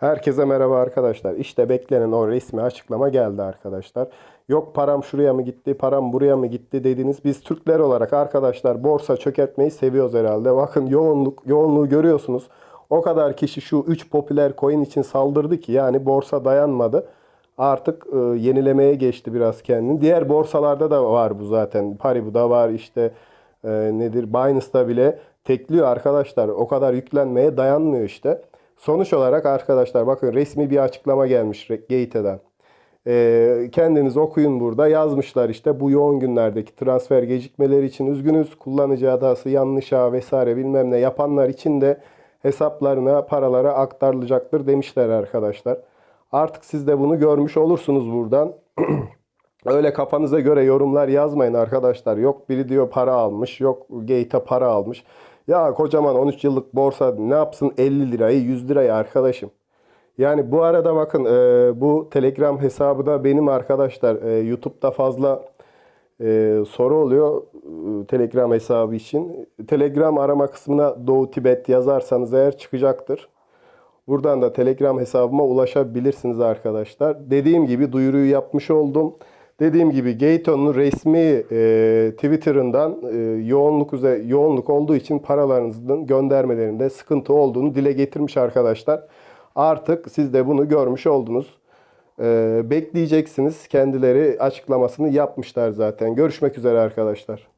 Herkese merhaba arkadaşlar. İşte beklenen o resmi açıklama geldi arkadaşlar. Yok param şuraya mı gitti, param buraya mı gitti dediniz. Biz Türkler olarak arkadaşlar borsa çökertmeyi seviyoruz herhalde. Bakın yoğunluk yoğunluğu görüyorsunuz. O kadar kişi şu 3 popüler coin için saldırdı ki yani borsa dayanmadı. Artık e, yenilemeye geçti biraz kendini. Diğer borsalarda da var bu zaten. Paribu'da var işte e, nedir Binance'da bile tekliyor arkadaşlar. O kadar yüklenmeye dayanmıyor işte. Sonuç olarak arkadaşlar bakın resmi bir açıklama gelmiş Gate'den. Ee, kendiniz okuyun burada. Yazmışlar işte bu yoğun günlerdeki transfer gecikmeleri için üzgünüz. Kullanıcı hatası, yanlış ağ vesaire bilmem ne yapanlar için de hesaplarına, paralara aktarılacaktır demişler arkadaşlar. Artık siz de bunu görmüş olursunuz buradan. Öyle kafanıza göre yorumlar yazmayın arkadaşlar. Yok biri diyor para almış, yok Gate'a para almış. Ya kocaman 13 yıllık borsa ne yapsın 50 lirayı 100 lirayı arkadaşım. Yani bu arada bakın e, bu Telegram hesabı da benim arkadaşlar e, YouTube'da fazla e, soru oluyor e, Telegram hesabı için. Telegram arama kısmına Doğu Tibet yazarsanız eğer çıkacaktır. Buradan da Telegram hesabıma ulaşabilirsiniz arkadaşlar. Dediğim gibi duyuruyu yapmış oldum. Dediğim gibi Gateon'un resmi e, Twitter'ından e, yoğunluk üze, yoğunluk olduğu için paralarınızın göndermelerinde sıkıntı olduğunu dile getirmiş arkadaşlar. Artık siz de bunu görmüş oldunuz. E, bekleyeceksiniz. Kendileri açıklamasını yapmışlar zaten. Görüşmek üzere arkadaşlar.